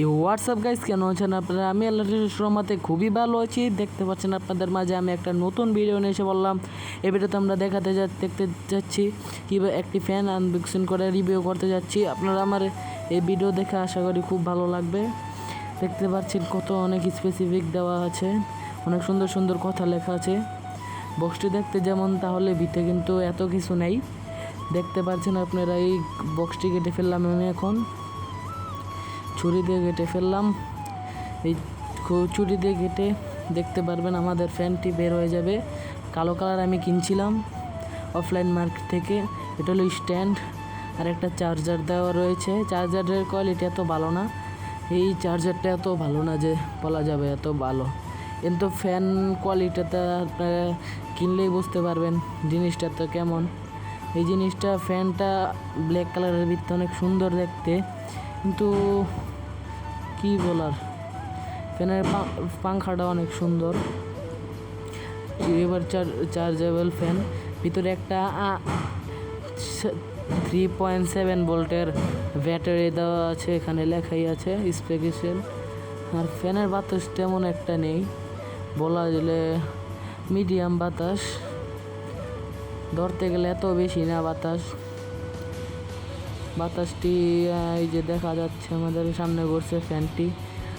এই WhatsApp guys কেন আছেন আপনারা? আমি আল্লাহ রহমাতে খুবই ভালো আছি। দেখতে পাচ্ছেন আপনাদের মাঝে আমি একটা নতুন ভিডিও নিয়ে এসে বললাম এই ভিডিওতে আমরা দেখাতে যা দেখতে যাচ্ছি কীভাবে একটি ফ্যান আনবক্সিং করে রিভিউ করতে যাচ্ছি। আপনারা আমার এই ভিডিও দেখে আশা করি খুব ভালো লাগবে। দেখতে পাচ্ছেন কত অনেক স্পেসিফিক দেওয়া আছে। অনেক সুন্দর সুন্দর কথা লেখা আছে। বক্সটি দেখতে যেমন, তাহলে ভিতরে কিন্তু এত কিছু নেই। দেখতে পাচ্ছেন আপনারা এই বক্সটি কেটে ফেললাম আমি এখন। ছুরি দিয়ে কেটে ফেললাম। এই ছুরি দিয়ে কেটে দেখতে পারবেন আমাদের ফ্যানটি বের হয়ে যাবে। কালো কালার আমি কিনছিলাম অফলাইন মার্কেট থেকে। এটা হলো স্ট্যান্ড আর একটা চার্জার দেওয়া রয়েছে। চার্জারের কোয়ালিটি এত ভালো না। এই চার্জারটা এত ভালো না যে বলা যাবে এত ভালো। কিন্তু ফ্যান কোয়ালিটিটা আপনারা কিনলেই বুঝতে পারবেন জিনিসটা তো কেমন। এই জিনিসটা ফ্যানটা ব্ল্যাক কালারের ভিত্তি অনেক সুন্দর দেখতে। কিন্তু কি বলার? ফ্যানের পাংখাটা অনেক সুন্দর। এবার চার, চার্জেবল ফ্যান। ভিতরে একটা থ্রি পয়েন্ট সেভেন ভোল্টের ব্যাটারি দেওয়া আছে, এখানে লেখাই আছে স্পেকেশন আর ফ্যানের বাতাস তেমন একটা নেই। বলা গেলে মিডিয়াম বাতাস। ধরতে গেলে এত বেশি না বাতাস। বাতাসটি এই যে দেখা যাচ্ছে আমাদের সামনে ঘুরছে ফ্যানটি।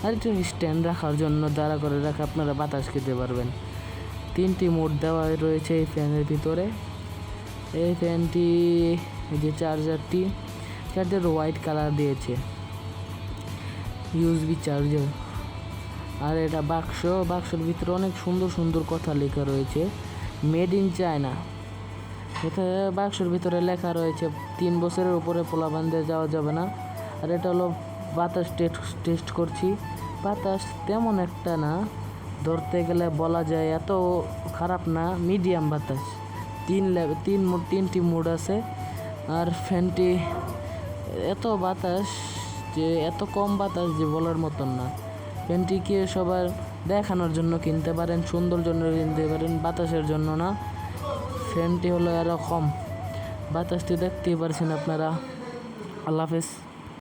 আর একটু স্ট্যান্ড রাখার জন্য দাঁড়া করে রাখা আপনারা বাতাস খেতে পারবেন। তিনটি মোড দেওয়া রয়েছে এই ফ্যানের ভিতরে। এই ফ্যানটি, এই যে চার্জারটি চার্জার হোয়াইট কালার দিয়েছে। ইউএসবি চার্জার আর এটা বাক্স, বাক্সের ভিতরে অনেক সুন্দর সুন্দর কথা লেখা রয়েছে মেড ইন চায়না এটা বাক্সের ভিতরে লেখা রয়েছে তিন বছরের উপরে পোলা বান্ধে যাওয়া যাবে না। আর এটা হলো বাতাস টেস্ট টেস্ট করছি। বাতাস তেমন একটা না। ধরতে গেলে বলা যায় এত খারাপ না মিডিয়াম বাতাস। তিন তিন তিনটি মোড আছে। আর ফ্যানটি, এত বাতাস যে, এত কম বাতাস যে বলার মতন না। ফ্যানটিকে সবার দেখানোর জন্য কিনতে পারেন সুন্দর জন্য কিনতে পারেন, বাতাসের জন্য না। ফ্যানটি হলো এরকম বাতাসটি দেখতেই পারছেন আপনারা। আল্লাহ হাফেজ।